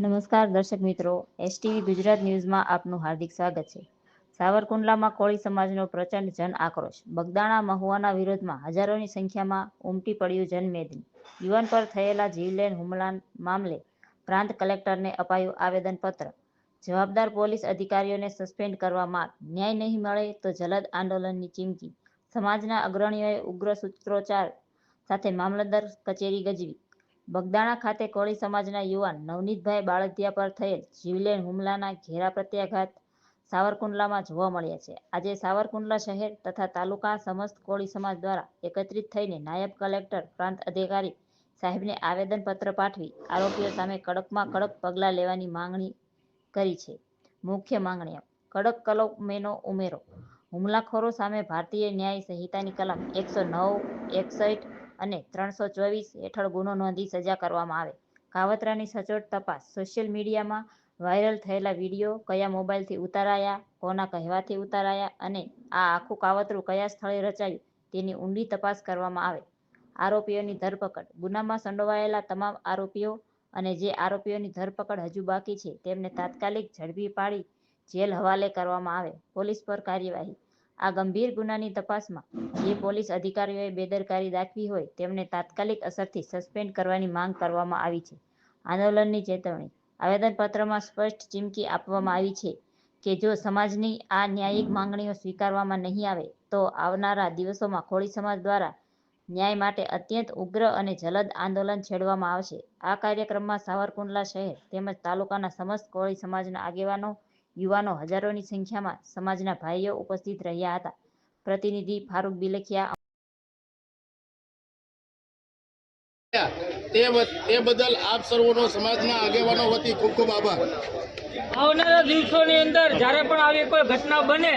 નમસ્કાર દર્શક મિત્રો એસટીવી ગુજરાત ન્યૂઝમાં આપનું હાર્દિક સ્વાગત છે. સાવરકુંડલામાં કોળી સમાજનો પ્રચંડ જન આક્રોશ. બગદાણા મહુવાના વિરોધમાં હજારોની સંખ્યામાં ઉમટી પડ્યું જનમેદની. યુવાન પર થયેલા જીવલેણ હુમલા મામલે પ્રાંત કલેક્ટરને અપાયું આવેદનપત્ર. જવાબદાર પોલીસ અધિકારીઓને સસ્પેન્ડ કરવા માંગ. ન્યાય નહીં મળે તો જલદ આંદોલનની ચીમકી. સમાજના અગ્રણીઓએ ઉગ્ર સૂત્રોચ્ચાર સાથે મામલતદાર કચેરી ગજવી. બગદાણા ખાતે કોળી સમાજના યુવાન નવનીતભાઈ બાળદિયા પર થયેલ જીવલેણ હુમલાના ઘેરા પ્રત્યાઘાત સાવરકુંડલામાં જોવા મળ્યા છે. આજે સાવરકુંડલા શહેર તથા તાલુકા સમસ્ત કોળી સમાજ દ્વારા એકત્રિત થઈને નાયબ કલેક્ટર, પ્રાંત અધિકારી સાહેબને આવેદનપત્ર પાઠવી આરોપીઓ સામે કડકમાં કડક પગલાં લેવાની માંગણી કરી છે. મુખ્ય માંગણીઓ. કડક કલમેનો ઉમેરો. હુમલાખોરો સામે ભારતીય ન્યાય સંહિતાની કલમ એકસો નવ, એકસઠ અને ત્રણસો ચોવીસ હેઠળ ગુનો નોંધી સજા કરવામાં આવે. કાવતરાની સચોટ તપાસ. સોશિયલ મીડિયામાં વાયરલ થયેલા વીડિયો કયા મોબાઈલથી ઉતારાયા, કોના કહેવાથી ઉતારાયા અને આ આખું કાવતરું કયા સ્થળે રચાયું તેની ઊંડી તપાસ કરવામાં આવે. આરોપીઓની ધરપકડ. ગુનામાં સંડોવાયેલા તમામ આરોપીઓ અને જે આરોપીઓની ધરપકડ હજુ બાકી છે તેમને તાત્કાલિક ઝડપી પાડી જેલ હવાલે કરવામાં આવે. પોલીસ પર કાર્યવાહી. આ ગંભીર ગુનાની તપાસમાં જે પોલીસ અધિકારીઓએ બેદરકારી દાખવી હોય તેમને તાત્કાલિક અસરથી સસ્પેન્ડ કરવાની માંગ કરવામાં આવી છે. આંદોલનની ચેતવણી. આવેદનપત્રમાં સ્પષ્ટ ચીમકી આપવામાં આવી છે કે જો સમાજની આ ન્યાયિક માંગણીઓ સ્વીકારવામાં નહીં આવે, તો આવનારા દિવસોમાં કોળી સમાજ દ્વારા ન્યાય માટે અત્યંત ઉગ્ર અને જલદ આંદોલન છેડવામાં આવશે. આ કાર્યક્રમમાં સાવરકુંડલા શહેર તેમજ તાલુકાના સમસ્ત કોળી સમાજના આગેવાનો યુવાનો હજારોની સંખ્યામાં સમાજના ભાઈઓ ઉપસ્થિત રહ્યા હતા. પ્રતિનિધિ ફારૂક બિલખિયા તે બદલ આપ સર્વનો સમાજના આગેવાનો વતી ખૂબ ખૂબ આભાર. આવનારા દિવસોની અંદર જ્યારે પણ આવી કોઈ ઘટના બને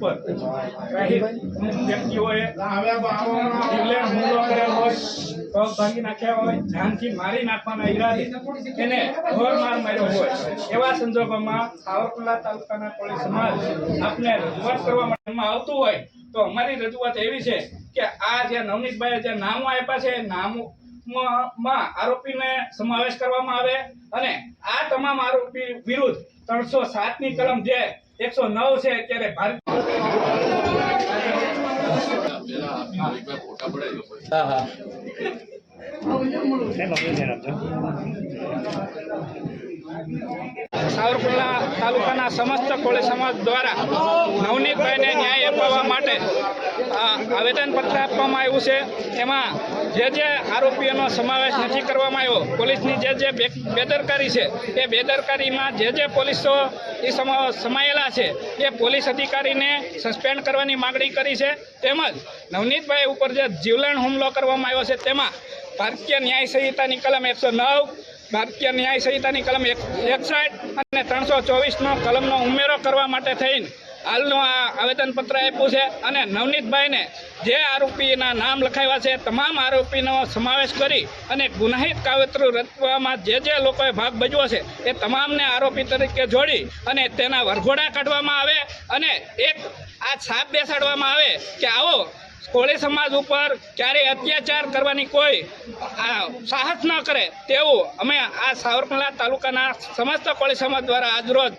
ઉપર. વ્યક્તિઓએ જીવલેણ હુમલો કર્યો હોય પગ ભાંગી નાખ્યા હોય જાનથી મારી નાખવાના ઈરાદે એને ઘોર માર્યો હોય. એવા સંજોગોમાં સાવરકુંડલા તાલુકાના કોળી સમાજ આપને રજૂઆત કરવા માટે આવતું હોય તો અમારી રજૂઆત એવી છે કે આ જે નવનીતભાઈએ જે નામો આપ્યા છે નામો માં આરોપીને સમાવેશ કરવામાં આવે અને આ તમામ આરોપી વિરુદ્ધ ત્રણસો સાતની કલમ જે એકસો નવ છે અત્યારે ભારત સાવરકુંડલા તાલુકાના સમસ્ત કોળી સમાજ દ્વારા નવનીતભાઈને ન્યાય અપાવવા માટે આવેદનપત્ર આપવામાં આવ્યું છે. એમાં જે જે આરોપીઓનો સમાવેશ નથી કરવામાં આવ્યો, પોલીસની જે જે બેદરકારી છે, એ બેદરકારીમાં જે જે પોલીસો એ સમાયેલા છે, એ પોલીસ અધિકારીને સસ્પેન્ડ કરવાની માગણી કરી છે. તેમજ નવનીતભાઈ ઉપર જે જીવલેણ હુમલો કરવામાં આવ્યો છે, તેમાં ભારતીય ન્યાય સંહિતાની કલમ એકસો નવ ભારતીય ન્યાય સંહિતાની કલમ એક એકસઠ અને ત્રણસો ચોવીસનો કલમનો ઉમેરો કરવા માટે થઈને હાલનું આ આવેદનપત્ર આપ્યું છે અને નવનીતભાઈને જે આરોપીના નામ લખાવ્યા છે, તમામ આરોપીનો સમાવેશ કરી અને ગુનાહિત કાવતરું રચવામાં જે જે લોકોએ ભાગ ભજવો છે, એ તમામને આરોપી તરીકે જોડી અને તેના વરઘોડા કાઢવામાં આવે અને એક આ છાપ બેસાડવામાં આવે કે આવો કોળી સમાજ ઉપર ક્યારેય અત્યાચાર કરવાની કોઈ સાહસ ન કરે તેવું અમે આ સાવરકુંડલા તાલુકાના સમસ્ત કોળી સમાજ દ્વારા આજરોજ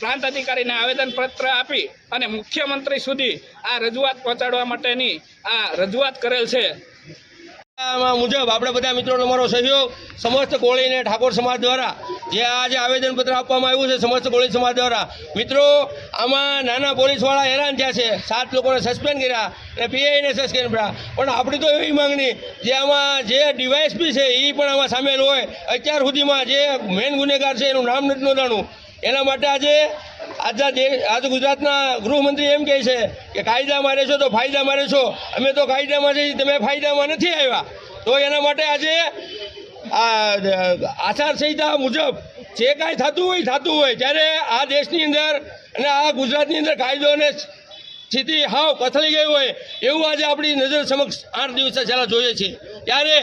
પ્રાંત અધિકારીને આવેદનપત્ર આપી અને મુખ્યમંત્રી સુધી આ રજૂઆત પહોંચાડવા માટેની આ રજૂઆત કરેલ છે. મુજબ આપણે બધા મિત્રોનો અમારો સહયોગ, સમસ્ત કોળીને ઠાકોર સમાજ દ્વારા જે આજે આવેદનપત્ર આપવામાં આવ્યું છે સમસ્ત પોલીસ સમાજ દ્વારા. મિત્રો, આમાં નાના પોલીસવાળા હેરાન થયા છે. સાત લોકોને સસ્પેન્ડ કર્યા અને પીઆઈને સસ્પેન્ડ કર્યા. પણ આપણી તો એવી માંગણી જે આમાં જે ડીવાયએસપી છે એ પણ આમાં સામેલ હોય. અત્યાર સુધીમાં જે મેન ગુનેગાર છે, એનું નામ નથી નોંધાણું. એના માટે આજે આજના આજે ગુજરાતના ગૃહમંત્રી એમ કહે છે કે કાયદામાં રહેશો તો ફાયદામાં રહેશો અમે તો કાયદામાં છીએ, તમે ફાયદામાં નથી આવ્યા. તો એના માટે આજે આ આચારસંહિતા મુજબ જે કાંઈ થતું હોય થતું હોય. ત્યારે આ દેશની અંદર અને આ ગુજરાતની અંદર કાયદો અને સ્થિતિ હાવ કથળી ગઈ હોય, એવું આજે આપણી નજર સમક્ષ આઠ દિવસે છેલ્લા જોઈએ છીએ ત્યારે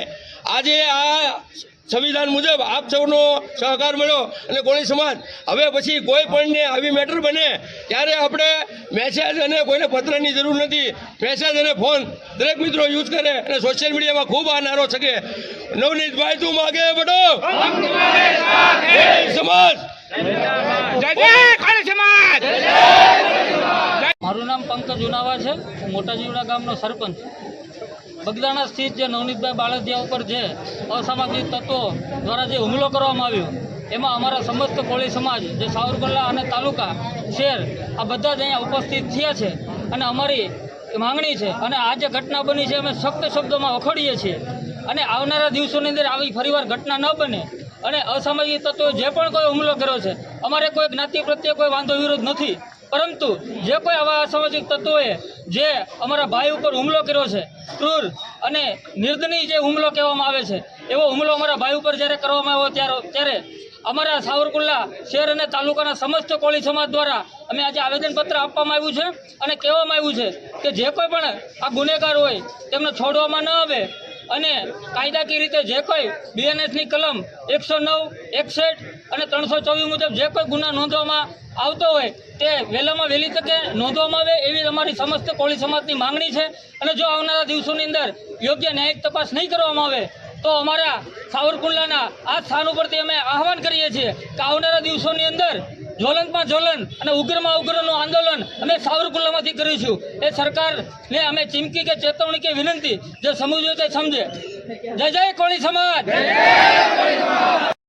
આજે આ સંવિધાન મુજબ આપ સૌનો સહકાર મળ્યો અને કોળી સમાજ. હવે પછી કોઈ પણને આવી મેટર બને ત્યારે આપણે મેસેજ અને કોઈને પત્રની જરૂર નથી. મેસેજ અને ફોન દરેક મિત્રો યુઝ કરે અને સોશિયલ મીડિયામાં ખૂબ આ નારો શકે. નવનીતભાઈ તું માગે બડો સમાજ. જય જય કોળી સમાજ. મારું નામ પંકજ ઉનાવા છે. હું મોટા જીવડા ગામનો સરપંચ. બગદાણા સ્થિત જે નવનીતભાઈ બાળદિયા ઉપર જે અસામાજિક તત્વો દ્વારા જે હુમલો કરવામાં આવ્યો, એમાં અમારા સમસ્ત કોળી સમાજ, જે સાવરકુંડલા અને તાલુકા, શહેર, આ બધા જ અહીંયા ઉપસ્થિત થયા છે. અને અમારી માંગણી છે, અને આ જે ઘટના બની છે, અમે સખ્ત શબ્દોમાં વખોડીએ છીએ. અને આવનારા દિવસોની અંદર આવી ફરીવાર ઘટના ન બને. અને અસામાજિક તત્વો જે પણ કોઈ હુમલો કર્યો છે, અમારે કોઈ જ્ઞાતિ પ્રત્યે કોઈ વાંધો વિરોધ નથી. પરંતુ જે કોઈ આવા અસામાજિક તત્વોએ જે અમારા ભાઈ ઉપર હુમલો કર્યો છે, ક્રૂર અને નિર્દની જે હુમલો કહેવામાં આવે છે, એવો હુમલો અમારા ભાઈ ઉપર જ્યારે કરવામાં આવ્યો ત્યારે ત્યારે અમારા સાવરકુંડલા શહેર અને તાલુકાના સમસ્ત કોળી સમાજ દ્વારા અમે આજે આવેદનપત્ર આપવામાં આવ્યું છે અને કહેવામાં આવ્યું છે કે જે કોઈ પણ આ ગુનેગાર હોય, તેમને છોડવામાં ન આવે અને કાયદાકીય રીતે જે કોઈ બીએનએસની કલમ એકસો નવ, એકસઠ અને ત્રણસો ચોવીસ મુજબ જે કોઈ ગુના નોંધવામાં આવતો હોય, તે વહેલામાં વહેલી તકે નોંધવામાં આવે એવી અમારી સમસ્ત કોળી સમાજની માંગણી છે. અને જો આવનારા દિવસોની અંદર યોગ્ય ન્યાયિક તપાસ નહીં કરવામાં આવે, તો અમારા સાવરકુંડલાના આ સ્થાન ઉપરથી અમે આહવાન કરીએ છીએ કે આવનારા દિવસોની અંદર જ્વલંતમાં જ્વલંત અને ઉગ્રમાં ઉગ્રનું આંદોલન અમે સાવરકુલ્લામાંથી કરીશું એ સરકારને અમે ચીમકી કે ચેતવણી કે વિનંતી જે સમજવું તે સમજે. જય જય કોળી સમાજ.